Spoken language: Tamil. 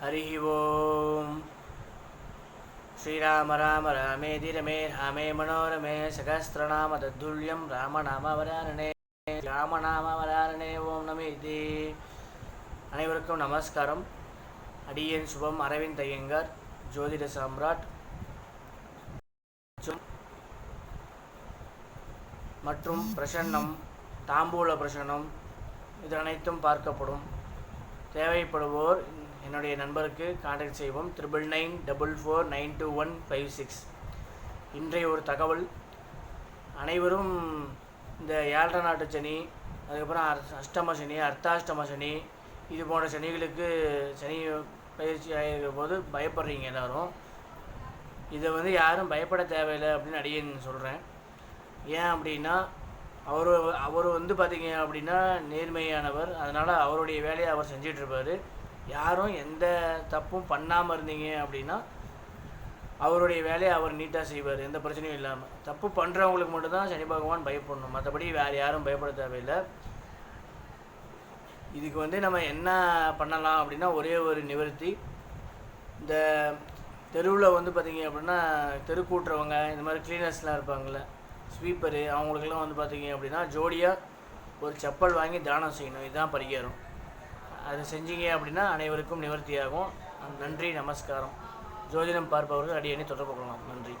हरिः ओम् श्रीराम राम रामेति रमे रामे मनोरमे सहस्रनाम तद्दुल्यं ராமநாமவராரணே ராமநாமவராரணே ஓம் நமேதி அனைவருக்கும் நமஸ்காரம் அடியேன் சுபம் அரவிந்த் ஐயங்கார் ஜோதிட சாம்ராட் மற்றும்- மற்றும் பிரசன்னம் தாம்பூல பிரசன்னம் இது அனைத்தும் பார்க்கப்படும் தேவைப்படுவோர் என்னுடைய நண்பருக்கு கான்டாக்ட் செய்வோம் triple nine double four nine two one five six இன்றைய ஒரு தகவல். அனைவரும் இந்த ஏழரை நாட்டு சனி அதுக்கப்புறம் அர்- அஷ்டம சனி அர்த்தாஷ்டம சனி இது போன்ற சனிகளுக்கு சனி பயிற்சி ஆகிருக்கிற போது பயப்படுறீங்க எல்லாரும். இதை வந்து யாரும் பயப்பட தேவையில்லை அப்படின்னு அடியேன் சொல்கிறேன் ஏன் அப்படின்னா அவர் அவர் வந்து பார்த்தீங்க அப்படின்னா நேர்மையானவர். அதனால் அவருடைய வேலையை அவர் செஞ்சிகிட்ருப்பார் யாரும் எந்த தப்பும் பண்ணாமல் இருந்தீங்க அப்படின்னா அவருடைய வேலையை அவர் நீட்டாக செய்வார் எந்த பிரச்சனையும் இல்லாமல் தப்பு பண்ணுறவங்களுக்கு மட்டும்தான் சனி பகவான் பயப்படணும். மற்றபடி வேறு யாரும் பயப்பட தேவையில்லை. இதுக்கு வந்து நம்ம என்ன பண்ணலாம் அப்படின்னா ஒரே ஒரு நிவர்த்தி. இந்த தெருவில் வந்து பார்த்தீங்க அப்படின்னா தெரு கூட்டுறவங்க இந்த மாதிரி க்ளீனர்ஸ்லாம் இருப்பாங்கள்ல ஸ்வீப்பரு அவங்களுக்கெல்லாம் வந்து பார்த்திங்க அப்படின்னா ஜோடியாக ஒரு செப்பல் வாங்கி தானம் செய்யணும். இதுதான் பரிகாரம். அதை செஞ்சீங்க அப்படின்னா அனைவருக்கும் நிவர்த்தியாகும். நன்றி நமஸ்காரம். ஜோதிடம் பார்ப்பவர்கள் அடியணி தொடர்பு கொள்ளலாம். நன்றி.